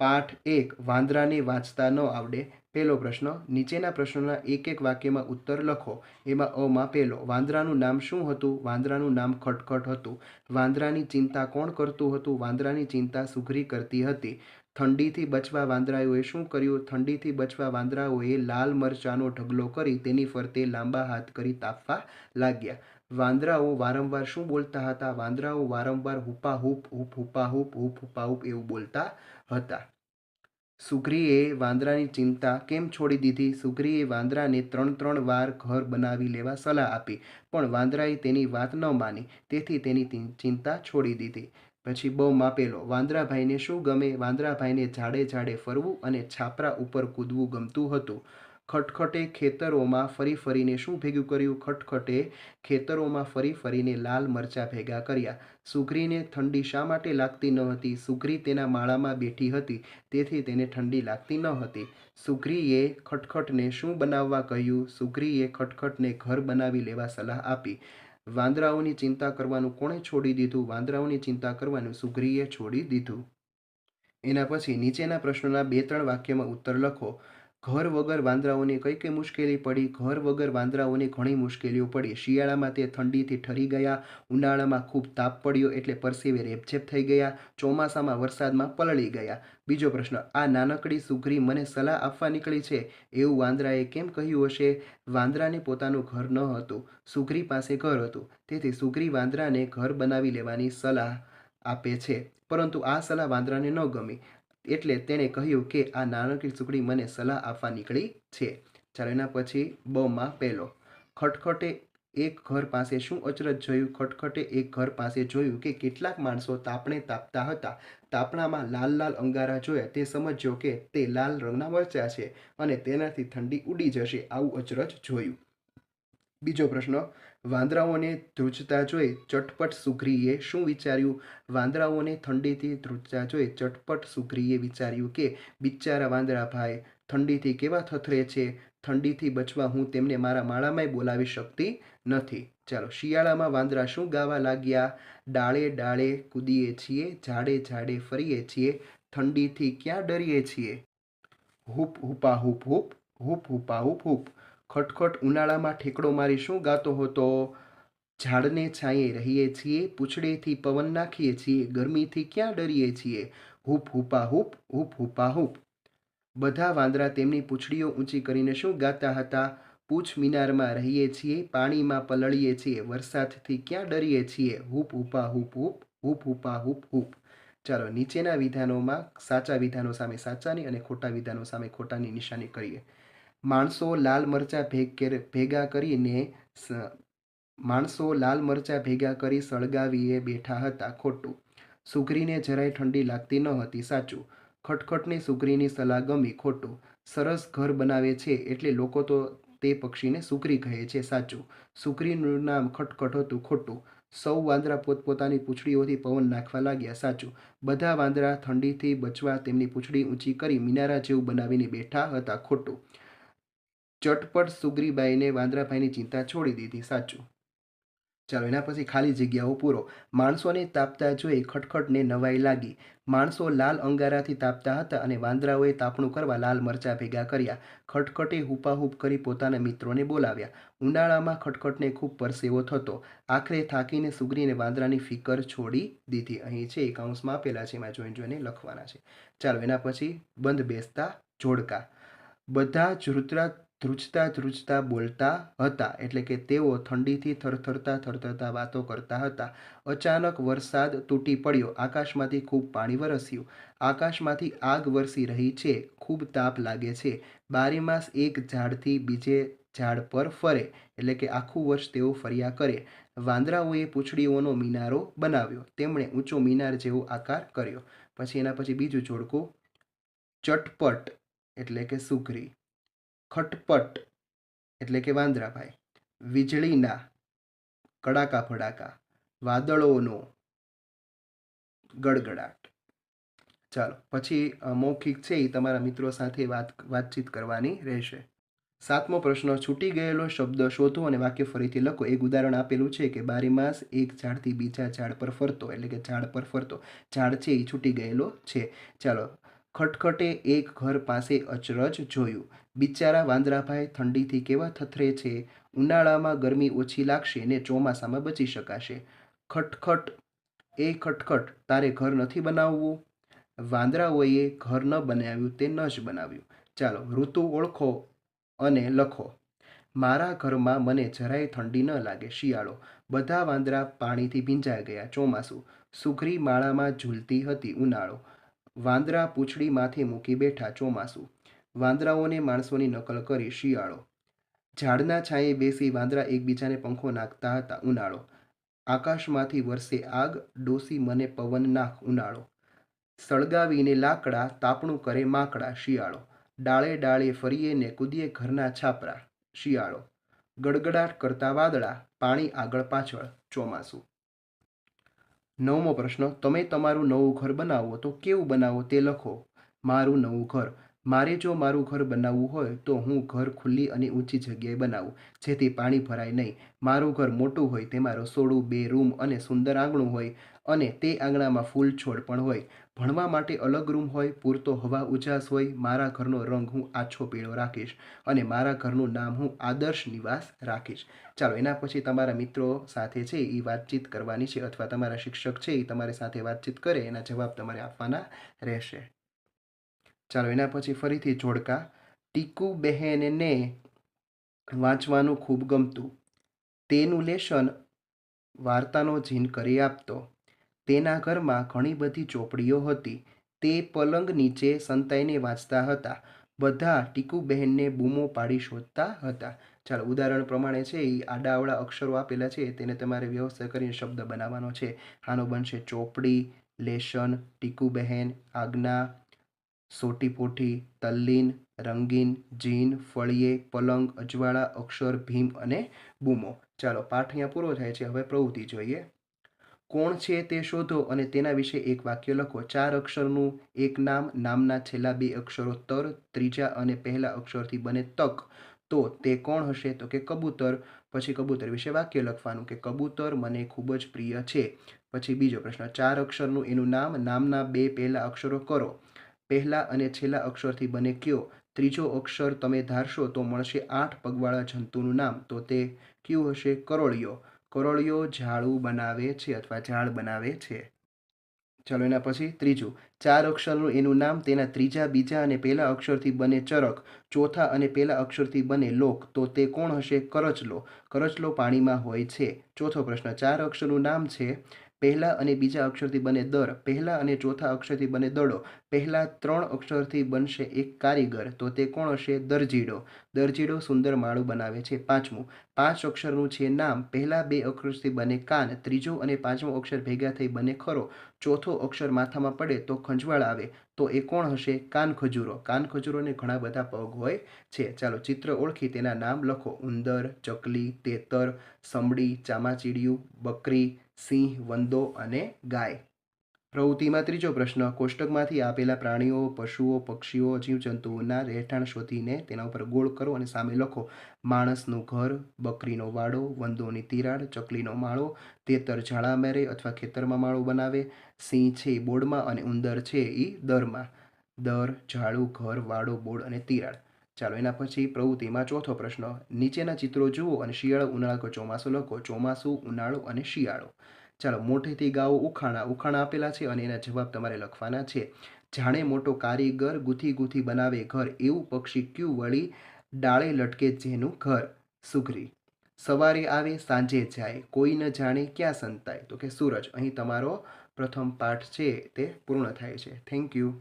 પાઠ એક, વાંદરાને વાંચતા ન આવડે. પહેલો પ્રશ્ન, નીચેના પ્રશ્નોના એક એક વાક્યમાં ઉત્તર લખો. એમાં અમાં પહેલો, વાંદરાનું નામ શું હતું? વાંદરાનું નામ ખટખટ હતું. વાંદરાની ચિંતા કોણ કરતું હતું? વાંદરાની ચિંતા સુઘરી કરતી હતી. ઠંડીથી બચવા વાંદરાઓએ શું કર્યું? ઠંડીથી બચવા વાંદરાઓએ લાલ મરચાંનો ઢગલો કરી તેની ફરતે લાંબા હાથ કરી તાપવા લાગ્યા. વાંદરાઓ વારંવાર શું બોલતા હતા? વાંદરાઓ વારંવાર હુપા હુપ હુપ, હુપા હુપ હુપ, હુપા હુપ એવું બોલતા હતા. સુગ્રીએ વાંદરાની ચિંતા કેમ છોડી દીધી? સુગ્રીએ વાંદરાને ત્રણ ત્રણ વાર ઘર બનાવી લેવા સલાહ આપી, પણ વાંદરાએ તેની વાત ન માની, તેથી તેની ચિંતા છોડી દીધી. પછી બહુ માપેલો, વાંદરાભાઈને શું ગમે? વાંદરાભાઈને ઝાડે ઝાડે ફરવું અને છાપરા ઉપર કૂદવું ગમતું હતું. ખટખટે ખેતરોમાં ફરી ફરીને શું ભેગું કર્યું? ખટખટે ખેતરોમાં ફરી ફરીને લાલ મરચાં ભેગા કર્યા. સુગ્રીને ઠંડી શા માટે લાગતી ન હતી? સુગ્રી તેના માળામાં બેઠી હતી, તેથી તેને ઠંડી લાગતી ન હતી. સુગ્રીએ ખટખટને શું બનાવવા કહ્યું? સુગ્રીએ ખટખટને ઘર બનાવી લેવા સલાહ આપી. વાંદરાઓની ચિંતા કરવાનું કોણે છોડી દીધું? વાંદરાઓની ચિંતા કરવાનું સુગ્રીએ છોડી દીધું. એના પછી નીચેના પ્રશ્નોના બે ત્રણ વાક્યમાં ઉત્તર લખો. ઘર વગર વાંદરાઓને કઈ કઈ મુશ્કેલી પડી? ઘર વગર વાંદરાઓને ઘણી મુશ્કેલીઓ પડી. શિયાળામાં તે ઠંડીથી ઠરી ગયા, ઉનાળામાં ખૂબ તાપ પડ્યો એટલે પરસેવે રેપઝેપ થઈ ગયા, ચોમાસામાં વરસાદમાં પલળી ગયા. બીજો પ્રશ્ન, આ નાનકડી સુઘરી મને સલાહ આપવા નીકળી છે? એવું વાંદરાએ કેમ કહ્યું હશે? વાંદરાને પોતાનું ઘર ન હતું, સુઘરી પાસે ઘર હતું. તેથી સુગ્રી વાંદરાને ઘર બનાવી લેવાની સલાહ આપે છે. પરંતુ આ સલાહ વાંદરાને ન ગમી. એટલે તેણે કહ્યું કે આ નાણાકીય સુકડી મને સલાહ આપવા નીકળી છે. ચાલો એના પછી બમાં પહેલો. ખટખટે એક ઘર પાસે શું અચરજ જોયું? ખટખટે એક ઘર પાસે જોયું કે કેટલાક માણસો તાપણે તાપતા હતા. તાપણામાં લાલ લાલ અંગારા જોયા. તે સમજ્યો કે તે લાલ રંગના મરચા છે અને તેનાથી ઠંડી ઉડી જશે. આવું અચરજ જોયું. બીજો પ્રશ્ન, વાંદરાઓને ધ્રુજતા જોઈ ચટપટ સુઘ્રીએ શું વિચાર્યું? વાંદરાઓને ઠંડીથી ધ્રુજતા જોઈ ચટપટ સુઘરીએ વિચાર્યું કે, બિચારા વાંદરા ભાઈ, ઠંડીથી કેવા થથરે છે? ઠંડીથી બચવા હું તેમને મારા માળામાંય બોલાવી શકતી નથી. ચાલો, શિયાળામાં વાંદરા શું ગાવા લાગ્યા? ડાળે ડાળે કૂદીએ છીએ, ઝાડે ઝાડે ફરીએ છીએ, ઠંડીથી ક્યાં ડરીએ છીએ? હુપ હુપા હુપ હુપ હુપ હુપા હુપ હૂપ. ખટખટ ઉનાળામાં ઠેકડો મારી શું ગાતો હતો? ઝાડને છાંયે રહીએ છીએ, પૂંછડેથી પવન નાખીએ છીએ, ગરમીથી ક્યાં ડરીએ છીએ? હૂપ હૂપા હૂપ હૂપ હૂપા હૂપ. બધા વાંદરા તેમની પૂંછડીઓ ઊંચી કરીને શું ગાતા હતા? પૂછ મિનારમાં રહીએ છીએ, પાણીમાં પલળીએ છીએ, વરસાદથી ક્યાં ડરીએ છીએ? હૂપ હૂપા હૂપ હૂપ હૂપ હૂપા હૂપ હૂપ. ચાલો, નીચેના વિધાનોમાં સાચા વિધાનો સામે સાચાની અને ખોટા વિધાનો સામે ખોટાની નિશાની કરીએ. માણસો લાલ મરચાં ભેગ ભેગા કરીને માણસો લાલ મરચાં ભેગા કરી સળગાવીએ બેઠા હતા ખોટું. સુગરીને જરાય ઠંડી લાગતી ન હતી, સાચું. ખટખટની સુગરીની સલાહ ગમી, ખોટું. સરસ ઘર બનાવે છે એટલે લોકો તો તે પક્ષીને સુકરી કહે છે, સાચું. સુકરીનું નામ ખટખટ હતું, ખોટું. સૌ વાંદરા પોતપોતાની પૂંછડીઓથી પવન નાખવા લાગ્યા, સાચું. બધા વાંદરા ઠંડીથી બચવા તેમની પૂંછડી ઊંચી કરી મિનારા જેવું બનાવીને બેઠા હતા, ખોટું. ચટપટ સુગ્રીબાઈને વાંદરાભાઈની ચિંતા છોડી દીધી, સાચું. ચાલો એના પછી ખાલી જગ્યાઓ પૂરો. માણસોને તાપતા જોઈ ખટખટને નવાઈ લાગી. માણસો લાલ અંગારાથી તાપતા હતા અને વાંદરાઓએ તાપણું કરવા લાલ મરચાં ભેગા કર્યા. ખટખટે હુપાહુપ કરી પોતાના મિત્રોને બોલાવ્યા. ઉનાળામાં ખટખટને ખૂબ પરસેવો થતો. આખરે થાકીને સુગરીને વાંદરાની ફિકર છોડી દીધી. અહીં છે એક અંશમાં આપેલા છે, એમાં જોઈને જોઈને લખવાના છે. ચાલો એના પછી બંધ બેસતા જોડકા. બધા ધ્રુતરા ધ્રુજતા ધ્રુજતા બોલતા હતા. એટલે કે તેઓ ઠંડીથી થરથરતા થરથરતા વાતો કરતા હતા. અચાનક વરસાદ તૂટી પડ્યો. આકાશમાંથી ખૂબ પાણી વરસ્યું. આકાશમાંથી આગ વરસી રહી છે. ખૂબ તાપ લાગે છે. બારીમાસ એક ઝાડથી બીજે ઝાડ પર ફરે. એટલે કે આખું વર્ષ તેઓ ફર્યા કરે. વાંદરાઓએ પૂંછડીઓનો મિનારો બનાવ્યો. તેમણે ઊંચો મિનાર જેવો આકાર કર્યો. પછી એના પછી બીજું જોડકું ચટપટ. એટલે કે સુઘરી ખટપટ, એટલે કે વાંદરાભાઈ, વીજળીના કડાકા ફડાકા, વાદળોનો ગડગડાટ. ચાલો, પછી મૌખિક છે એ તમારા મિત્રો સાથે વાત, વાતચીત કરવાની રહેશે. સાતમો પ્રશ્ન, છૂટી ગયેલો શબ્દ શોધો અને વાક્ય ફરીથી લખો. એક ઉદાહરણ આપેલું છે કે બારીમાસ એક ઝાડથી બીજા ઝાડ પર ફરતો, એટલે કે ઝાડ પર ફરતો. ઝાડ છે એ છૂટી ગયેલો છે. ચાલો ખટખટે એક ઘર પાસે અચરજ જોયું. બિચારા વાંદરાભાઈ ઠંડીથી કેવા થથરે છે? ઉનાળામાં ગરમી ઓછી લાગશે ને ચોમાસામાં બચી શકાશે. ખટખટ, એ ખટખટ તારે ઘર નથી બનાવવું? વાંદરાઓએ ઘર ન બનાવ્યું તે ન જ બનાવ્યું. ચાલો, ઋતુ ઓળખો અને લખો. મારા ઘરમાં મને જરાય ઠંડી ન લાગે, શિયાળો. બધા વાંદરા પાણીથી ભીંજાઈ ગયા ચોમાસું. સુઘરી માળામાં ઝૂલતી હતી ઉનાળો. વાંદરા પૂંછડી માથે મૂકી બેઠા ચોમાસું. વાંદરાઓને માણસોની નકલ કરી શિયાળો. ઝાડના છાંયે બેસી વાંદરા એકબીજાને પંખો નાખતા હતા, ઉનાળો. આકાશમાંથી વરસે આગ, ડોસી મને પવન નાખ, ઉનાળો. સળગાવીને લાકડા, તાપણું કરે માકડા, શિયાળો. ડાળે ડાળે ફરીએ ને કૂદીએ ઘરના છાપરા, શિયાળો. ગડગડાટ કરતા વાદળા, પાણી આગળ પાછળ, ચોમાસું. નવમો પ્રશ્ન, તમે તમારું નવું ઘર બનાવો તો કેવું બનાવો તે લખો. મારું નવું ઘર. મારે જો મારું ઘર બનાવવું હોય, તો હું ઘર ખુલ્લી અને ઊંચી જગ્યાએ બનાવું, જેથી પાણી ભરાય નહીં. મારું ઘર મોટું હોય, તેમાં રસોડું, બે રૂમ અને સુંદર આંગણું હોય, અને તે આંગણામાં ફૂલ છોડ પણ હોય. ભણવા માટે અલગ રૂમ હોય, પૂરતો હવા ઉજાસ હોય, મારા ઘરનો રંગ હું આછો પીળો રાખીશ, અને મારા ઘરનું નામ હું આદર્શ નિવાસ રાખીશ. ચાલો, એના પછી તમારા મિત્રો સાથે છે એ વાતચીત કરવાની છે, અથવા તમારા શિક્ષક છે એ તમારી સાથે વાતચીત કરે, એના જવાબ તમારે આપવાના રહેશે. ચાલો એના પછી ફરીથી જોડકા. ટીકુ બહેનને વાંચવાનું ખૂબ ગમતું. તેનું લેશન વાર્તાનો જીન કરી આપતો. તેના ઘરમાં ઘણી બધી ચોપડીઓ હતી. તે પલંગ નીચે સંતાઈને વાંચતા હતા. બધા ટીકુબહેનને બૂમો પાડી શોધતા હતા. ચાલો, ઉદાહરણ પ્રમાણે છે એ આડાઅવળા અક્ષરો આપેલા છે, તેને તમારે વ્યવસ્થા કરીને શબ્દ બનાવવાનો છે. આનો બનશે ચોપડી લેશન ટીકુબહેન આજ્ઞા સોટીપોઠી તલ્લીન, રંગીન, જીન, ફળીએ, પલંગ, અજવાળા, અક્ષર, ભીમ અને બૂમો. ચાલો, પાઠ અહીંયા પૂરો થાય છે. હવે પ્રવૃત્તિ જોઈએ. કોણ છે તે શોધો અને તેના વિશે એક વાક્ય લખો. ચાર અક્ષરનું એક નામ, નામના છેલ્લા બે અક્ષરો તર, ત્રીજા અને પહેલા અક્ષરથી બને તક. તો તે કોણ હશે? તો કે કબૂતર. પછી કબૂતર વિશે વાક્ય લખવાનું કે કબૂતર મને ખૂબ જ પ્રિય છે. પછી બીજો પ્રશ્ન. ચાર અક્ષરનું એનું નામ, નામના બે પહેલા અક્ષરો કરો. પહેલા અને છેલ્લા અક્ષરથી બને કયો? ત્રીજો અક્ષર તમે ધારશો તો મળશે આઠ પગવાળા જંતુનું નામ. તો તે કયું હશે? કરોળિયો. કરોળિયો ઝાડું બનાવે છે અથવા ઝાડ બનાવે છે. ચાલો એના પછી ત્રીજું. ચાર અક્ષરનું એનું નામ, તેના ત્રીજા, બીજા અને પહેલા અક્ષરથી બને ચરક. ચોથા અને પહેલા અક્ષરથી બને લોક. તો તે કોણ હશે? કરચલો. કરચલો પાણીમાં હોય છે. ચોથો પ્રશ્ન. ચાર અક્ષરનું નામ છે પહેલા અને બીજા અક્ષરથી બને દર, પહેલા અને ચોથા અક્ષરથી બને દડો, પહેલા ત્રણ અક્ષરથી બનશે એક કારીગર, તો તે કોણ હશે? દરજીડો. દરજીડો સુંદર માળું બનાવે છે. પાંચમું, પાંચ અક્ષરનું છે નામ. પહેલા બે અક્ષરથી બને કાન, ત્રીજો અને પાંચમો અક્ષર ભેગા થઈ બને ખરો. ચોથો અક્ષર માથામાં પડે તો ખંજવાળ આવે, તો એ કોણ હશે? કાન ખજૂરો કાન ખજૂરોને ઘણા બધા પગ હોય છે. ચાલો ચિત્ર ઓળખી, તેના નામ લખો. ઉંદર, ચકલી, તેતર, સમડી, ચામાચીડિયું, બકરી સિંહ, વંદો અને ગાય. પ્રવૃત્તિમાં ત્રીજો પ્રશ્ન, કોષ્ટકમાંથી આપેલા પ્રાણીઓ, પશુઓ, પક્ષીઓ, જીવજંતુઓના રહેઠાણ શોધીને તેના ઉપર ગોળ કરો અને સામે લખો. માણસનું ઘર, બકરીનો વાડો, વંદોની તિરાડ, ચકલીનો માળો, તેતર ઝાડા મેરે અથવા ખેતરમાં માળો બનાવે. સિંહ છે એ બોર્ડમાં અને ઉંદર છે એ દરમાં. દર, ઝાડું, ઘર, વાડો બોર્ડ અને તિરાડ. ચાલો એના પછી પ્રવૃત્તિમાં ચોથો પ્રશ્ન. નીચેના ચિત્રો જુઓ અને શિયાળો ઉનાળો ચોમાસું લખો. ચોમાસું, ઉનાળો અને શિયાળો. ચાલો મોટેથી ગાઓ ઉખાણા. ઉખાણા આપેલા છે અને એના જવાબ તમારે લખવાના છે. જાણે મોટો કારીગર ગુથી ગુથી બનાવે ઘર, એવું પક્ષી ક્યુ વળી ડાળે લટકે જેનું ઘર? સુઘરી સવારે આવે, સાંજે જાય. કોઈ ન જાણે ક્યાં સંતાય. તો કે સૂરજ. અહીં તમારો પ્રથમ પાઠ છે, તે પૂર્ણ થાય છે. Thank you